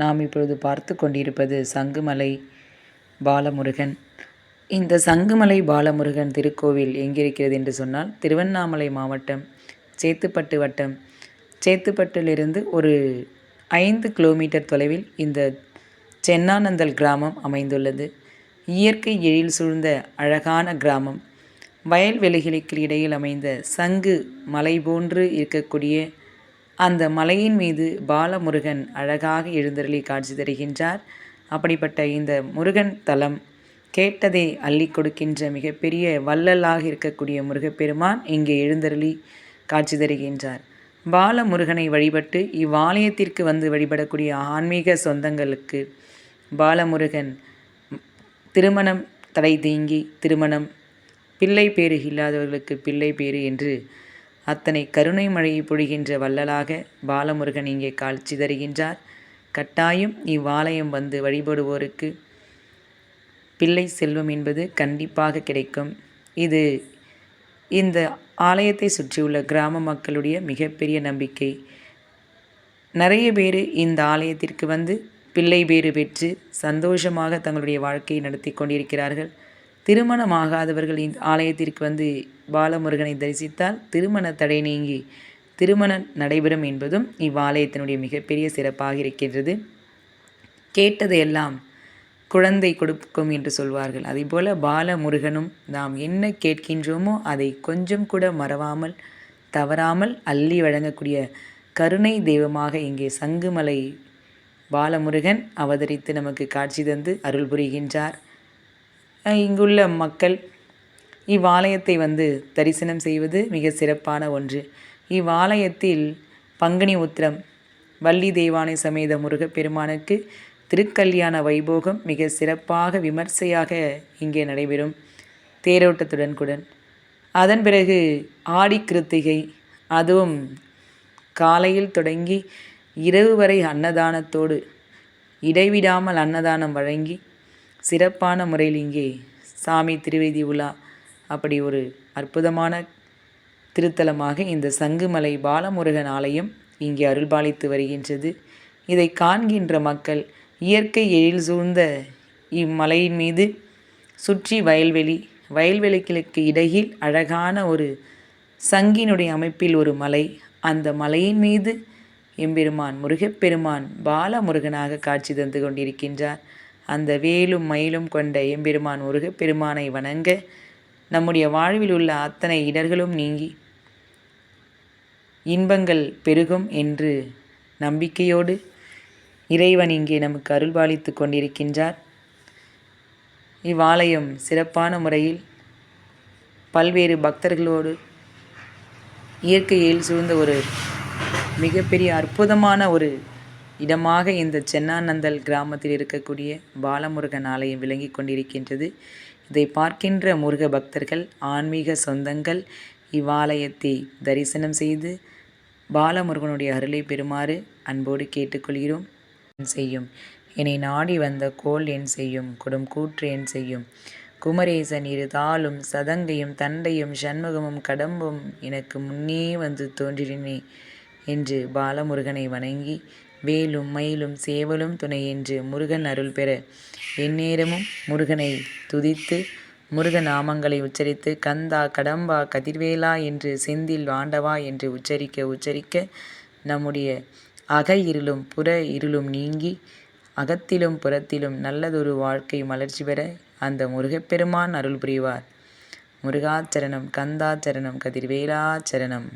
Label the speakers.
Speaker 1: நாம் இப்பொழுது பார்த்து கொண்டிருப்பது சங்குமலை பாலமுருகன். இந்த சங்குமலை பாலமுருகன் திருக்கோவில் எங்கிருக்கிறது என்று சொன்னால் திருவண்ணாமலை மாவட்டம் சேத்துப்பட்டு வட்டம். சேத்துப்பட்டிலிருந்து ஒரு ஐந்து கிலோமீட்டர் தொலைவில் இந்த சென்னானந்தல் கிராமம் அமைந்துள்ளது. இயற்கை எழில் சூழ்ந்த அழகான கிராமம். வயல்வெளிகளுக்கு இடையில் அமைந்த சங்கு மலை போன்று இருக்கக்கூடிய அந்த மலையின் மீது பாலமுருகன் அழகாக எழுந்தருளி காட்சி தருகின்றார். அப்படிப்பட்ட இந்த முருகன் தலம் கேட்டதை அள்ளி கொடுக்கின்ற மிகப்பெரிய வள்ளலாக இருக்கக்கூடிய முருகப்பெருமான் இங்கே எழுந்தருளி காட்சி தருகின்றார். பாலமுருகனை வழிபட்டு இவ்வாலயத்திற்கு வந்து வழிபடக்கூடிய ஆன்மீக சொந்தங்களுக்கு பாலமுருகன் திருமணம் தடை தீங்கி திருமணம் பிள்ளை பேறு இல்லாதவர்களுக்கு பிள்ளை பேறு என்று அத்தனை கருணை மழையை பொழிகின்ற வள்ளலாக பாலமுருகன் இங்கே காட்சி தருகின்றார் கட்டாயம் இவ்வாலயம் வந்து வழிபடுவோருக்கு பிள்ளை செல்வம் என்பது கண்டிப்பாக கிடைக்கும். இது இந்த ஆலயத்தை சுற்றியுள்ள கிராம மக்களுடைய மிகப்பெரிய நம்பிக்கை. நிறைய பேர் இந்த ஆலயத்திற்கு வந்து பிள்ளை பேறு பெற்று சந்தோஷமாக தங்களுடைய வாழ்க்கையை நடத்தி கொண்டிருக்கிறார்கள். திருமணமாகாதவர்கள் இந்த ஆலயத்திற்கு வந்து பாலமுருகனை தரிசித்தால் திருமண தடை நீங்கி திருமணம் நடைபெறும் என்பதும் இவ்வாலயத்தினுடைய மிகப்பெரிய சிறப்பாக இருக்கின்றது. கேட்டதையெல்லாம் குழந்தை கொடுக்கும் என்று சொல்வார்கள். அதேபோல் பாலமுருகனும் நாம் என்ன கேட்கின்றோமோ அதை கொஞ்சம் கூட மறவாமல் தவறாமல் அள்ளி வழங்கக்கூடிய கருணை தெய்வமாக இங்கே சங்குமலை பாலமுருகன் அவதரித்து நமக்கு காட்சி தந்து அருள் புரிகின்றார். இங்குள்ள மக்கள் இவ்வாலயத்தை வந்து தரிசனம் செய்வது மிக சிறப்பான ஒன்று. இவ்வாலயத்தில் பங்குனி உத்திரம் வள்ளி தெய்வானை சமேத முருகப்பெருமானுக்கு திருக்கல்யாண வைபோகம் மிக சிறப்பாக விமர்சையாக இங்கே நடைபெறும். தேரோட்டத்துடன் குடன் அதன் பிறகு ஆடி கிருத்திகை அதுவும் காலையில் தொடங்கி இரவு வரை அன்னதானத்தோடு இடைவிடாமல் அன்னதானம் வழங்கி சிறப்பான முறையில் இங்கே சாமி திருவேதி உலா அப்படி ஒரு அற்புதமான திருத்தலமாக இந்த சங்குமலை பாலமுருகன் ஆலயம் இங்கே அருள்பாலித்து வருகின்றது. இதை காண்கின்ற மக்கள் இயற்கை எழில் சூழ்ந்த இம்மலையின் மீது சுற்றி வயல்வெளி வயல்வெளிகளுக்கு இடையில் அழகான ஒரு சங்கினுடைய அமைப்பில் ஒரு மலை. அந்த மலையின் மீது எம்பெருமான் முருகப்பெருமான் பாலமுருகனாக காட்சி தந்து கொண்டிருக்கின்றார். அந்த வேலும் மயிலும் கொண்ட எம்பெருமான் முருகப்பெருமானை வணங்க நம்முடைய வாழ்வில் உள்ள அத்தனை இடர்களும் நீங்கி இன்பங்கள் பெருகும் என்று நம்பிக்கையோடு இறைவன் இங்கே நமக்கு அருள்பாலித்து கொண்டிருக்கின்றார். இவ்வாலயம் சிறப்பான முறையில் பல்வேறு பக்தர்களோடு இயற்கையில் சூழ்ந்த ஒரு மிகப்பெரிய அற்புதமான ஒரு இடமாக இந்த சென்னானந்தல் கிராமத்தில் இருக்கக்கூடிய பாலமுருகன் ஆலயம் விளங்கி கொண்டிருக்கின்றது. இதை பார்க்கின்ற முருக பக்தர்கள் ஆன்மீக சொந்தங்கள் இவ்வாலயத்தை தரிசனம் செய்து பாலமுருகனுடைய அருளை பெறுமாறு அன்போடு கேட்டுக்கொள்கிறோம். செய்யும். என்னை நாடி வந்த கோல் என் செய்யும். கொடும் கூற்று என் செய்யும். குமரேசன் இரு தாளும் சதங்கையும் தண்டையும் சண்முகமும் கடம்பும் எனக்கு முன்னே வந்து தோன்றினே என்று பாலமுருகனை வணங்கி வேலும் மயிலும் சேவலும் துணை என்று முருகன் அருள் பெற. எந்நேரமும் முருகனை துதித்து முருக நாமங்களை உச்சரித்து கந்தா கடம்பா கதிர்வேலா என்று செந்தில் வாண்டவா என்று உச்சரிக்க உச்சரிக்க நம்முடைய அக இருளும் புற இருளும் நீங்கி அகத்திலும் புறத்திலும் நல்லதொரு வாழ்க்கை மலர்ச்சி பெற அந்த முருகப்பெருமான் அருள் புரிவார். முருகாச்சரணம் கந்தாச்சரணம் கதிர்வேலாச்சரணம்.